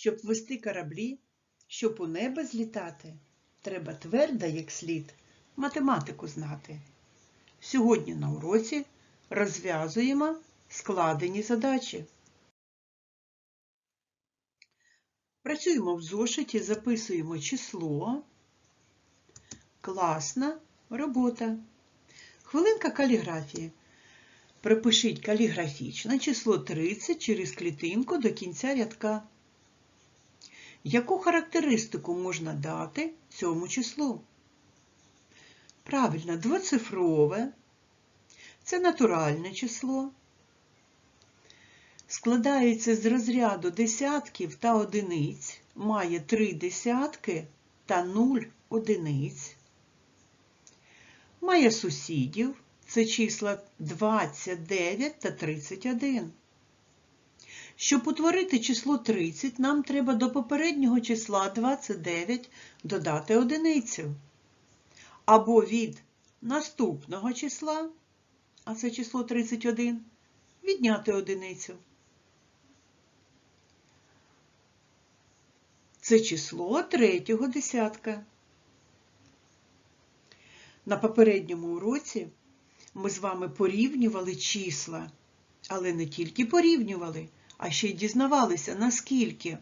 Щоб вести кораблі, щоб у небо злітати, треба твердо, як слід, математику знати. Сьогодні на уроці розв'язуємо складені задачі. Працюємо в зошиті, записуємо число. Класна робота. Хвилинка каліграфії. Припишіть каліграфічне число 30 через клітинку до кінця рядка. Яку характеристику можна дати цьому числу? Правильно, двоцифрове. Це натуральне число. Складається з розряду десятків та одиниць, має три десятки та нуль одиниць. Має сусідів, це числа 29 та 31. Щоб утворити число 30, нам треба до попереднього числа 29 додати одиницю. Або від наступного числа, а це число 31, відняти одиницю. Це число третього десятка. На попередньому уроці ми з вами порівнювали числа, але не тільки порівнювали, а ще й дізнавалися, наскільки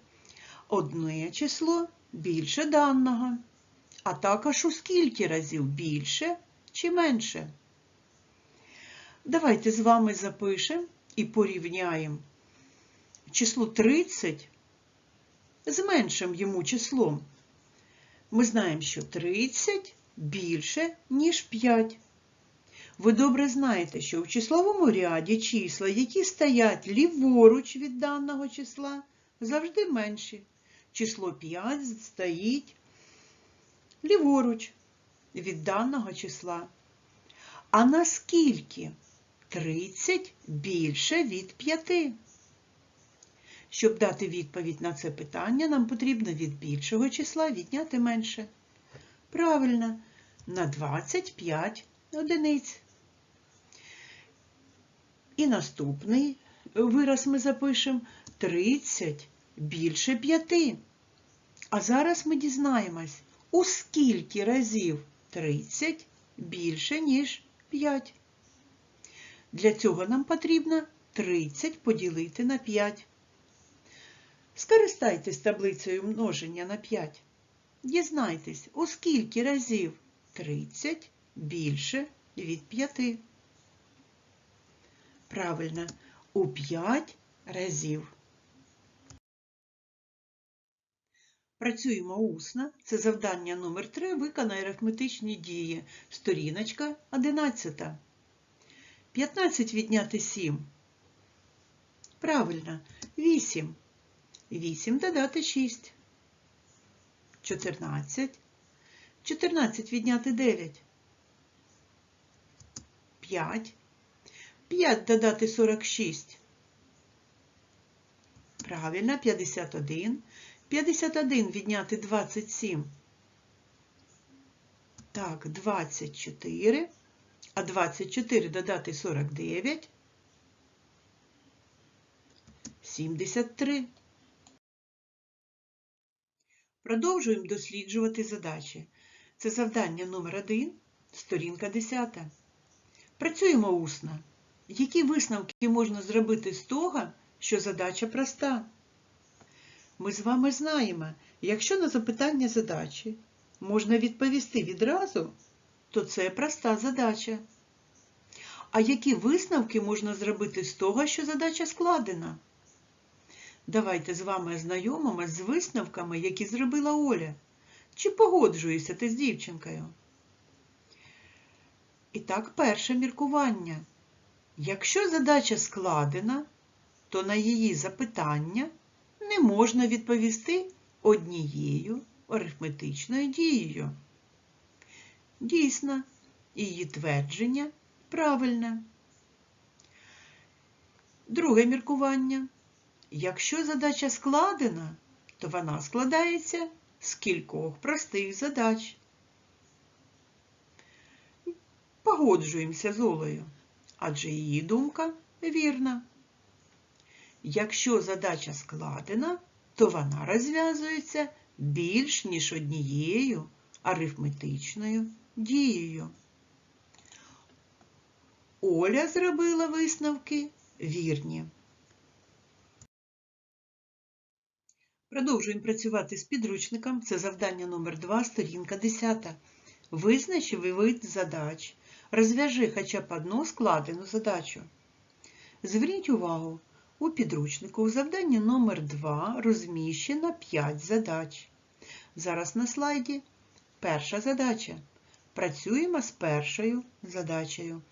одне число більше даного, а також у скільки разів більше чи менше. Давайте з вами запишемо і порівняємо число 30 з меншим йому числом. Ми знаємо, що 30 більше, ніж 5. Ви добре знаєте, що в числовому ряді числа, які стоять ліворуч від даного числа, завжди менші. Число 5 стоїть ліворуч від даного числа. А наскільки 30 більше від 5? Щоб дати відповідь на це питання, нам потрібно від більшого числа відняти менше. Правильно, на 25 одиниць. І наступний вираз ми запишемо 30 більше 5. А зараз ми дізнаємось, у скільки разів 30 більше, ніж 5. Для цього нам потрібно 30 поділити на 5. Скористайтесь таблицею множення на 5. Дізнайтесь, у скільки разів 30 більше від 5. Правильно, у 5 разів. Працюємо усно. Це завдання номер 3 Виконай арифметичні дії. Сторіночка 11. 15 відняти 7. Правильно, 8. 8 додати 6. 14. 14 відняти 9. 5. 5 додати 46. Правильно, 51. 51 відняти 27. Так, 24. А 24 додати 49. 73. Продовжуємо досліджувати задачі. Це завдання номер 1, сторінка 10. Працюємо усно. Які висновки можна зробити з того, що задача проста? Ми з вами знаємо, якщо на запитання задачі можна відповісти відразу, то це проста задача. А які висновки можна зробити з того, що задача складена? Давайте з вами ознайомимося з висновками, які зробила Оля. Чи погоджуєшся ти з дівчинкою? І так, перше міркування. Якщо задача складена, то на її запитання не можна відповісти однією арифметичною дією. Дійсно, її твердження правильне. Друге міркування. Якщо задача складена, то вона складається з кількох простих задач. Погоджуємося з Олею, адже її думка вірна. Якщо задача складена, то вона розв'язується більш ніж однією арифметичною дією. Оля зробила висновки вірні. Продовжуємо працювати з підручником. Це завдання номер 2, сторінка 10. Визнач вид задач. Розв'яжи хоча б одну складену задачу. Зверніть увагу, у підручнику у завданні номер 2 розміщено 5 задач. Зараз на слайді перша задача. Працюємо з першою задачею.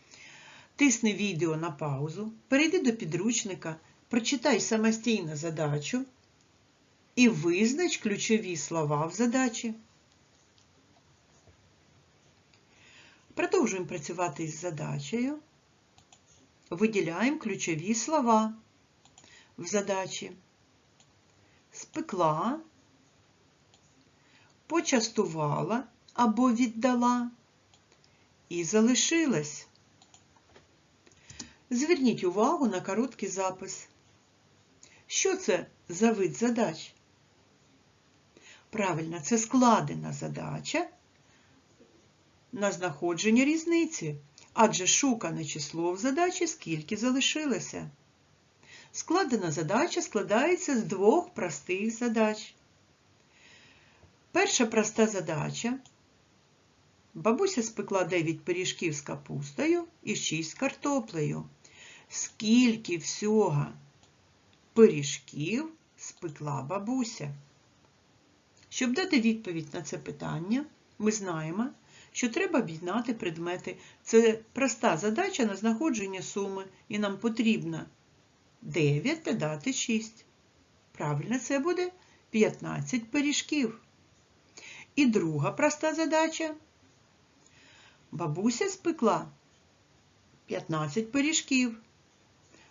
Тисни відео на паузу, перейди до підручника, прочитай самостійно задачу і визнач ключові слова в задачі. Продовжуємо працювати із задачею. Виділяємо ключові слова в задачі. Спекла, почастувала або віддала і залишилась. Зверніть увагу на короткий запис. Що це за вид задач? Правильно, це складена задача на знаходження різниці, адже шукане число в задачі скільки залишилося. Складена задача складається з двох простих задач. Перша проста задача. Бабуся спекла 9 пиріжків з капустою і 6 з картоплею. Скільки всього пиріжків спекла бабуся? Щоб дати відповідь на це питання, ми знаємо, що треба об'єднати предмети. Це проста задача на знаходження суми, і нам потрібно 9 додати 6. Правильно, це буде 15 пиріжків. І друга проста задача. Бабуся спекла 15 пиріжків.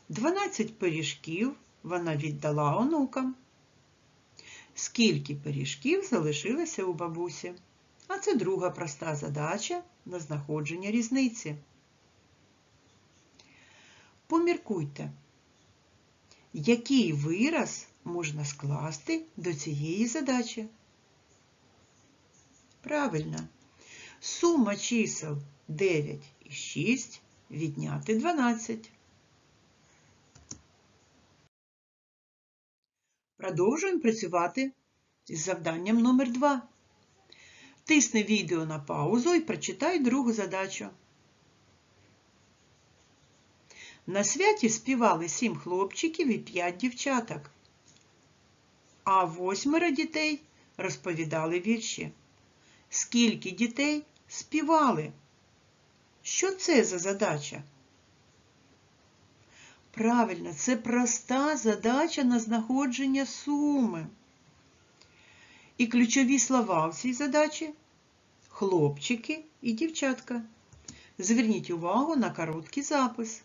12 пиріжків вона віддала онукам. Скільки пиріжків залишилося у бабусі? А це друга проста задача на знаходження різниці. Поміркуйте, який вираз можна скласти до цієї задачі? Правильно, сума чисел 9 і 6 відняти 12. Продовжуємо працювати з завданням номер 2. Тисни відео на паузу і прочитай другу задачу. На святі співали сім хлопчиків і п'ять дівчаток, а восьмеро дітей розповідали вірші. Скільки дітей співали? Що це за задача? Правильно, це проста задача на знаходження суми. І ключові слова в цій задачі хлопчики і дівчатка. Зверніть увагу на короткий запис.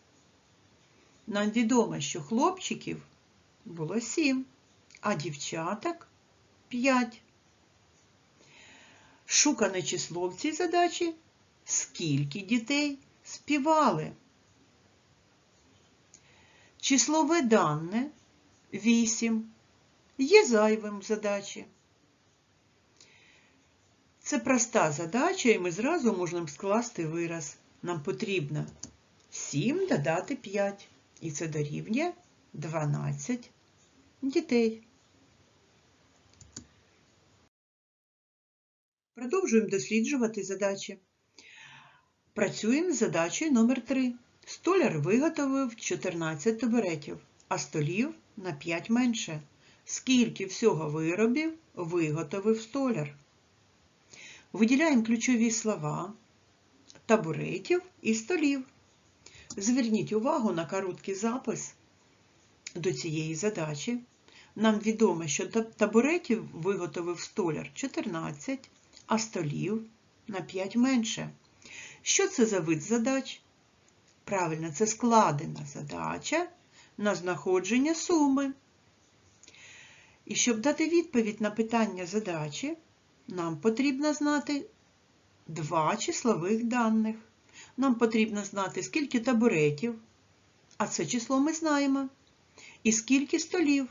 Нам відомо, що хлопчиків було сім, а дівчаток п'ять. Шукане число в цій задачі скільки дітей співали. Числове дане 8 є зайвим в задачі. Це проста задача, і ми зразу можемо скласти вираз. Нам потрібно 7 додати 5, і це дорівнює 12 дітей. Продовжуємо досліджувати задачі. Працюємо з задачею номер 3 Столяр виготовив 14 табуретів, а столів на 5 менше. Скільки всього виробів виготовив столяр? Виділяємо ключові слова табуретів і столів. Зверніть увагу на короткий запис до цієї задачі. Нам відомо, що табуретів виготовив столяр 14, а столів на 5 менше. Що це за вид задач? Правильно, це складена задача на знаходження суми. І щоб дати відповідь на питання задачі, нам потрібно знати два числових даних. Нам потрібно знати, скільки табуретів, а це число ми знаємо, і скільки столів,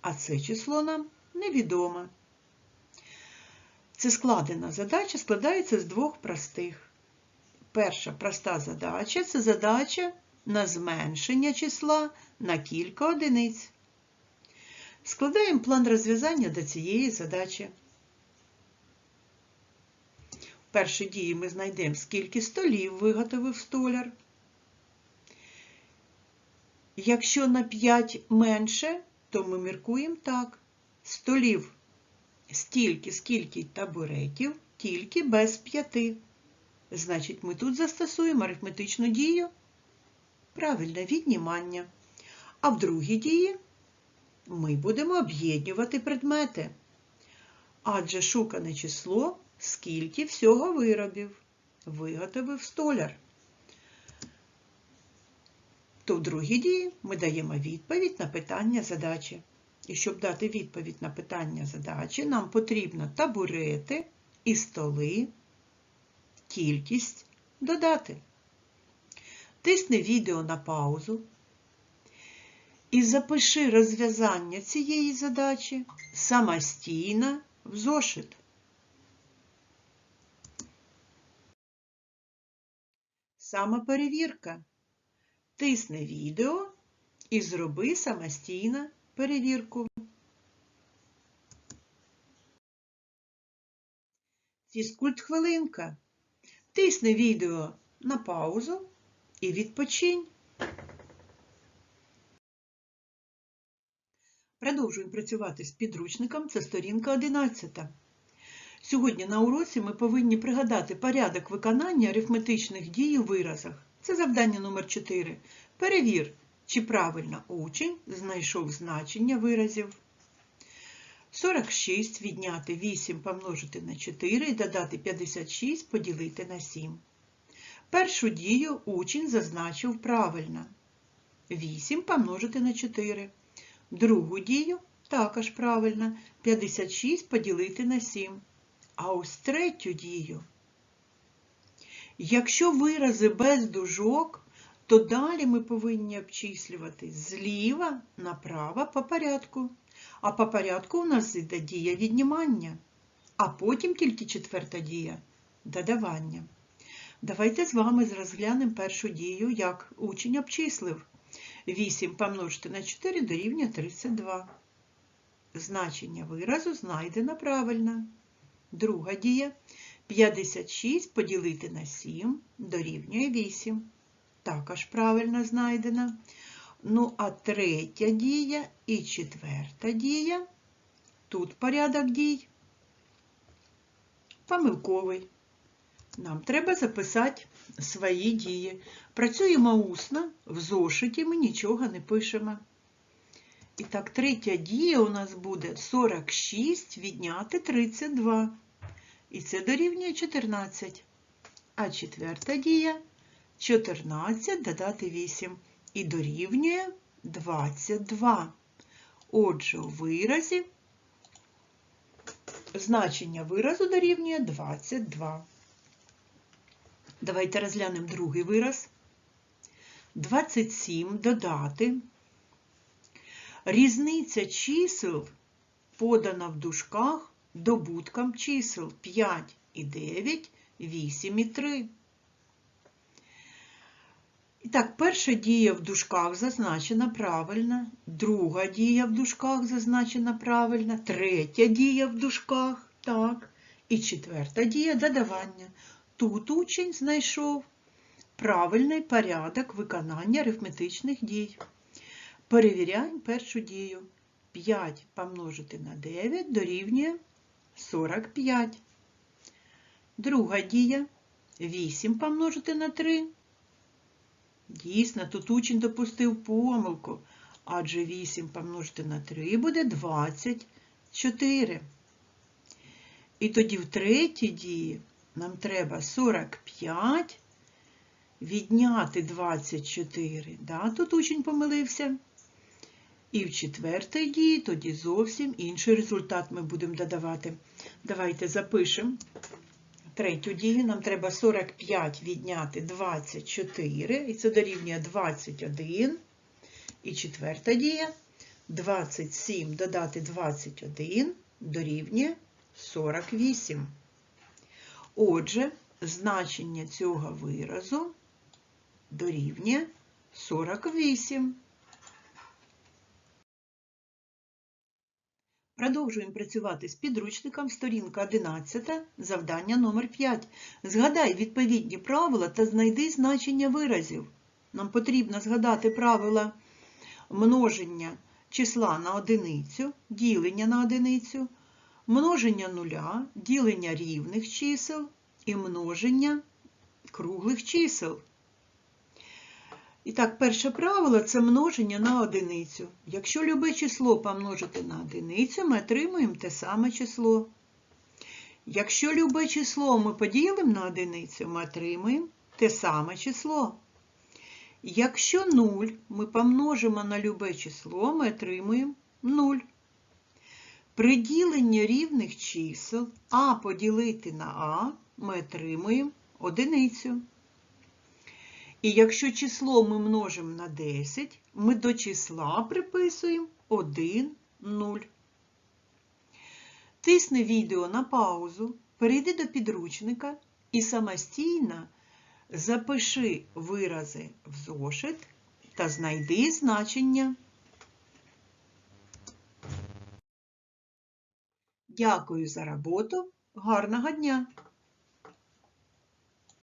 а це число нам невідоме. Це складена задача складається з двох простих. Перша проста задача це задача на зменшення числа на кілька одиниць. Складаємо план розв'язання до цієї задачі. В першій дії ми знайдемо, скільки столів виготовив столяр. Якщо на 5 менше, то ми міркуємо так. Столів стільки, скільки табуретів, тільки без 5. Значить, ми тут застосуємо арифметичну дію. Правильне віднімання. А в другій дії ми будемо об'єднувати предмети. Адже шукане число, скільки всього виробів виготовив столяр. То в другій дії ми даємо відповідь на питання задачі. І щоб дати відповідь на питання задачі, нам потрібно табурети і столи, кількість додати. Тисни відео на паузу і запиши розв'язання цієї задачі самостійно в зошит. Самоперевірка. Тисни відео і зроби самостійно перевірку. Фізкульт хвилинка. Тисни відео на паузу і відпочинь. Продовжуємо працювати з підручником. Це сторінка 11. Сьогодні на уроці ми повинні пригадати порядок виконання арифметичних дій у виразах. Це завдання номер 4. Перевір, чи правильно учень знайшов значення виразів. 46 відняти 8 помножити на 4 і додати 56 поділити на 7. Першу дію учень зазначив правильно. 8 помножити на 4. Другу дію також правильно. 56 поділити на 7. А ось третю дію. Якщо вирази без дужок, то далі ми повинні обчислювати зліва направо по порядку. А по порядку у нас іде дія віднімання, а потім тільки четверта дія додавання. Давайте з вами розглянемо першу дію, як учень обчислив. 8 помножити на 4 дорівнює 32. Значення виразу знайдено правильно. Друга дія 56 поділити на 7 дорівнює 8. Також правильно знайдено. Ну, а третя дія і четверта дія. Тут порядок дій помилковий. Нам треба записати свої дії. Працюємо усно, в зошиті ми нічого не пишемо. І так, третя дія у нас буде 46 відняти 32. І це дорівнює 14. А четверта дія 14 додати 8. І дорівнює 22. Отже, у виразі значення виразу дорівнює 22. Давайте розглянемо другий вираз. 27 додати. Різниця чисел подана в дужках добуткам чисел 5 і 9, 8 і 3. І так, перша дія в дужках зазначена правильно, друга дія в дужках зазначена правильно, третя дія в дужках, так, і четверта дія додавання. Тут учень знайшов правильний порядок виконання арифметичних дій. Перевіряємо першу дію. 5 помножити на 9 дорівнює 45. Друга дія 8 помножити на 3. Дійсно, тут учень допустив помилку, адже 8 помножити на 3 буде 24. І тоді в третій дії нам треба 45 відняти 24. Да, Тут учень помилився. І в четвертій дії тоді зовсім інший результат ми будемо додавати. Давайте запишемо. Третю дію нам треба 45 відняти 24, і це дорівнює 21. І четверта дія 27 додати 21 дорівнює 48. Отже, значення цього виразу дорівнює 48. Продовжуємо працювати з підручником, сторінка 11, завдання номер 5. Згадай відповідні правила та знайди значення виразів. Нам потрібно згадати правила множення числа на одиницю, ділення на одиницю, множення нуля, ділення рівних чисел і множення круглих чисел. І так, перше правило це множення на одиницю. Якщо любе число помножити на одиницю, ми отримуємо те саме число. Якщо любе число ми поділимо на одиницю, ми отримуємо те саме число. Якщо 0 ми помножимо на любе число, ми отримуємо 0. При діленні рівних чисел А поділити на А ми отримуємо одиницю. І якщо число ми множимо на 10, ми до числа приписуємо 1, 0. Тисни відео на паузу, перейди до підручника і самостійно запиши вирази в зошит та знайди значення. Дякую за роботу. Гарного дня!